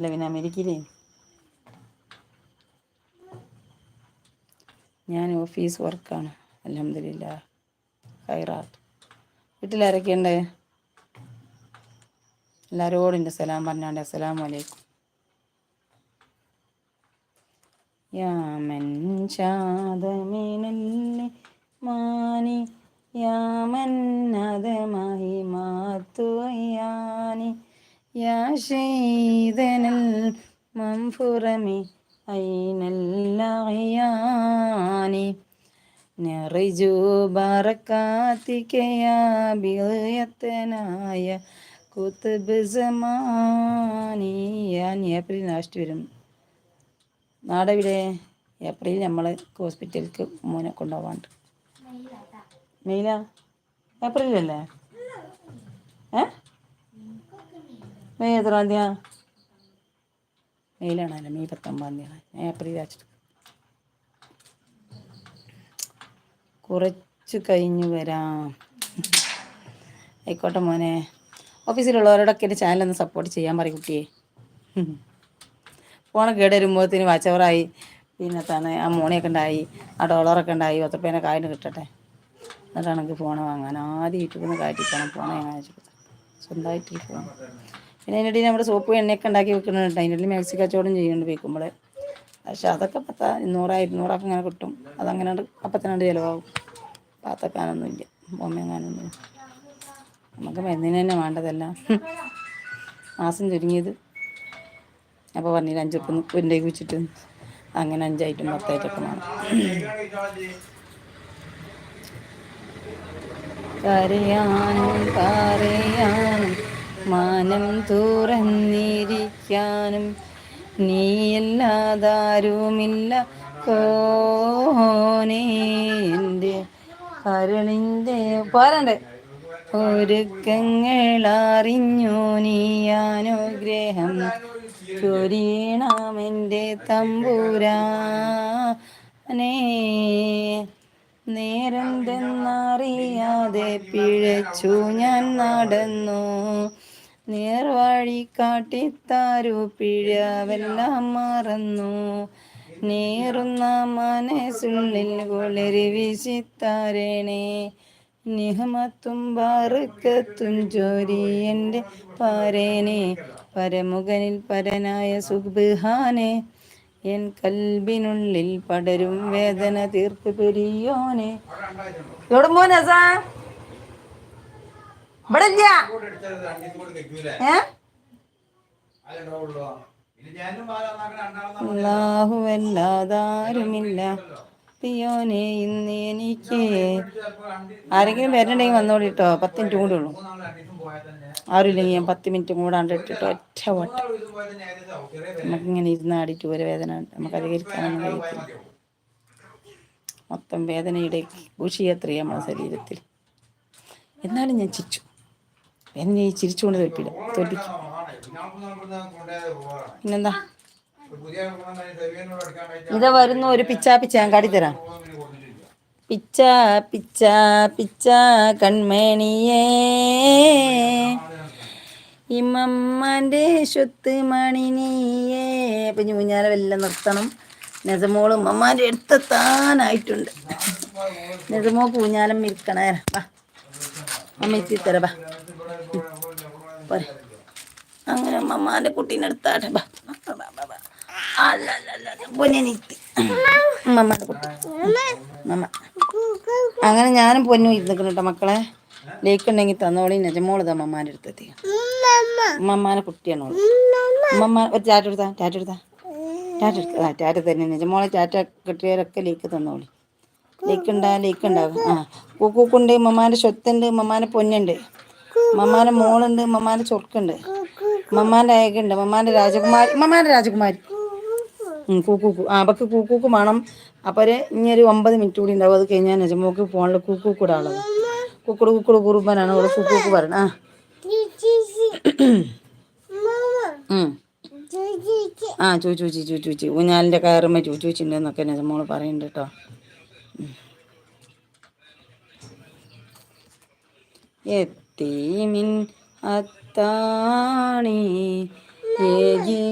അല്ല പിന്നെ അമേരിക്കയിലേ ഞാൻ ഓഫീസ് വർക്കാണ് അലഹമില്ല ഹൈറാത്ത് വീട്ടിലാരൊക്കെയുണ്ട് എല്ലാവരോടും എൻ്റെ സലാം പറഞ്ഞാണ്ട് അസ്സലാമു അലൈക്കും يا من شاد من الإيمان يا من ندمه ما تغياني يا شيدنا المنفرم أين الأغيان نرجو بركاتك يا بغيتنا يا കുത്തുബ് സമാനി ഞാൻ ഏപ്രിൽ ലാസ്റ്റ് വരും നാടെവിടെ ഏപ്രിൽ നമ്മൾ ഹോസ്പിറ്റലിലേക്ക് മോനെ കൊണ്ടുപോകാണ്ട് മെയിലാ ഏപ്രിലല്ലേ മെയ് എത്രാം തീയതിയാ മെയിലാണല്ലോ മെയ് പത്തൊമ്പതാം തീയതി ഏപ്രിൽ വെച്ചിട്ട് കുറച്ച് കഴിഞ്ഞ് വരാം. ആയിക്കോട്ടെ മോനെ. ഓഫീസിലുള്ളവരോടൊക്കെ എന്റെ ചാനലൊന്ന് സപ്പോർട്ട് ചെയ്യാൻ പറയും കുട്ടിയെ. ഫോണൊക്കെ കേട് വരുമ്പോഴത്തേന് വാച്ചവറായി പിന്നെ തന്നെ ആ മോണിയൊക്കെ ഉണ്ടായി ആ ഡോളറൊക്കെ ഉണ്ടായി. ഒത്തപ്പേനെ കായിന് കിട്ടട്ടെ. എന്നിട്ടാണ് എനിക്ക് ഫോൺ വാങ്ങാൻ. ആദ്യം യൂട്യൂബിൽ നിന്ന് കാറ്റിക്കണം ഫോൺ വാങ്ങാൻ വെച്ചിട്ട് സ്വന്തമായിട്ട് ഫോൺ പിന്നെ അതിന്റെ ഇടയിൽ നമ്മുടെ സോപ്പ് എണ്ണയൊക്കെ ഉണ്ടാക്കി വെക്കുന്നുണ്ട് അതിന്റെ ഇടയിൽ മാക്സി കച്ചവടം ചെയ്യുന്നുണ്ട് വെക്കുമ്പോൾ പക്ഷെ അതൊക്കെ പത്ത ഇരുന്നൂറ് ഇരുന്നൂറൊക്കെ ഇങ്ങനെ കിട്ടും. അതങ്ങനെ അപ്പത്തിനാണ്ട് ചിലവാകും. പാത്തക്കാനൊന്നുമില്ല ഇല്ല നമുക്ക് മരുന്നിന് തന്നെ വേണ്ടതെല്ലാം. മാസം ചുരുങ്ങിയത്. അപ്പോൾ പറഞ്ഞില്ല അഞ്ച് ഉപ്പ് എന്റെ വെച്ചിട്ട് അങ്ങനെ അഞ്ചായിട്ടും പത്തായിട്ടൊക്കെ വേണം കരയാനും കരയാനും മാനം തുറന്നിരിക്കാനും നീയല്ലാതാരുമില്ല. കോനേ എന്റെ കരളിന്റെ പാരണ്ടേ ഒരുക്കങ്ങളറിഞ്ഞു നീ അനുഗ്രഹം ചൊരീണമെന്റെ തമ്പുരാനേ. നേരെന്തെന്നറിയാതെ പിഴച്ചു ഞാൻ നടന്നു. നേർവഴി കാട്ടിത്താരു പിഴവെല്ലാം മറന്നു. നേറുന്ന മനസ്സുള്ളിൽ കുളിരി വീശിത്താരണേ. നിഹമത്തും ബാറുക്കത്തും ജോലി എന്റെ പാരേനെ പരമുഖനിൽ പരനായ സുബ്ഹാനെ എൻ കൽബിനുള്ളിൽ പടരും വേദന തീർത്ത് പെരിയോനെ. ഇവിടെ ഇല്ല അല്ലാഹുവല്ലാതാരുമില്ല. പിയോനെ ഇന്ന് എനിക്ക് ആരെങ്കിലും വരണ്ടെങ്കിൽ വന്നോളൂ കേട്ടോ പത്ത് മിനിറ്റ് കൂടെ ഉള്ളൂ. ആരുമില്ലെങ്കിൽ ഞാൻ പത്ത് മിനിറ്റ് കൂടാണ്ട് ഇട്ടിട്ട് ഒറ്റ വട്ട. നമുക്കിങ്ങനെ ഇരുന്ന് ആടിയിട്ട് ഒരു വേദന നമുക്ക് അധികരിക്കാനൊന്നും കഴിയത്തില്ല. മൊത്തം വേദനയുടെ ഊഷിയത്രേ നമ്മുടെ ശരീരത്തിൽ. എന്നാലും ഞാൻ ചിരിച്ചു എന്നെ ഈ ചിരിച്ചുകൊണ്ട് തോൽപ്പില്ല തോൽപ്പിക്കും. പിന്നെന്താ? ഇത് വരുന്ന ഒരു പിച്ചാ പിച്ചാൻ കാട്ടിത്തരാം പിച്ചാ പിച്ചാ പിച്ച കൺമണിയേ ഇമ്മമ്മന്റെ സ്വത്ത് മണിനിയേ. അപ്പം ഇനി ഊഞ്ഞാല വല്ല നിർത്തണം. നെസമോൾ ഉമ്മമാന്റെ അടുത്തെത്താനായിട്ടുണ്ട്. നെസമോ കൂഞ്ഞാലം ഇരിക്കണേ. വാ. അമ്മ എത്തി തരാ ബാ പോരെ. അങ്ങനെ ഉമ്മമാന്റെ കുട്ടീനെ എടുത്താട്ടെ. ഉമ്മ അങ്ങനെ ഞാനും പൊന്നു ഇരുന്നിക്കണം കേട്ടോ മക്കളെ. ലേക്ക് ഉണ്ടെങ്കിൽ തന്നോളി. നജമോളതാ ഇത് അമ്മമാന്റെ അടുത്തെത്തി. മമ്മാനെ കുട്ടിയാണ് ഓൾ. ഉമ്മമ്മ ഒരു ചാറ്റ എടുത്താ ചാറ്റ എടുത്താ. ചാറ്റ എടുത്താ ആ ടാറ്റ തന്നെ നിജമോളെ ചാറ്റ കിട്ടിയവരൊക്കെ ലേക്ക് തന്നോളി. ലേക്ക് ഉണ്ടാ ലേക്ക് ഉണ്ടാവും ആ കൂക്കൂക്കുണ്ട് ഉമ്മമാന്റെ സ്വത്തുണ്ട്. ഉമ്മമാന്റെ പൊന്നുണ്ട്. ഉമ്മമാന്റെ മോളുണ്ട് മമ്മാന്റെ ചൊർക്കുണ്ട്. മമ്മാന്റെ അയകുണ്ട് മമ്മാന്റെ രാജകുമാരി മമ്മാന്റെ രാജകുമാരി. കൂക്കൂക്കു. ആ അപ്പൊ കൂക്കൂക്ക് വേണം. അപ്പോൾ ഒരു ഇനി ഒരു ഒമ്പത് മിനിറ്റ് കൂടി ഉണ്ടാവും. അത് കഴിഞ്ഞാൽ നജമോക്ക് ഫോണിൽ കൂക്കൂക്ക് കുക്കുട് കുക്കുട് കുറുമ്പനാണ്. അവൾ കൂക്കൂക്ക് പറയണ. ആ. ആ ചൂച്ചൂച്ചി ചൂച്ചൂച്ചി ഊഞ്ഞാലിന്റെ കയറുമ്പോൾ ചൂച്ചൂച്ചിണ്ടെന്നൊക്കെ നജമോൾ പറയുന്നുണ്ട് കേട്ടോ. എത്തീമിൻ தீமின் அத்தானி ஏகி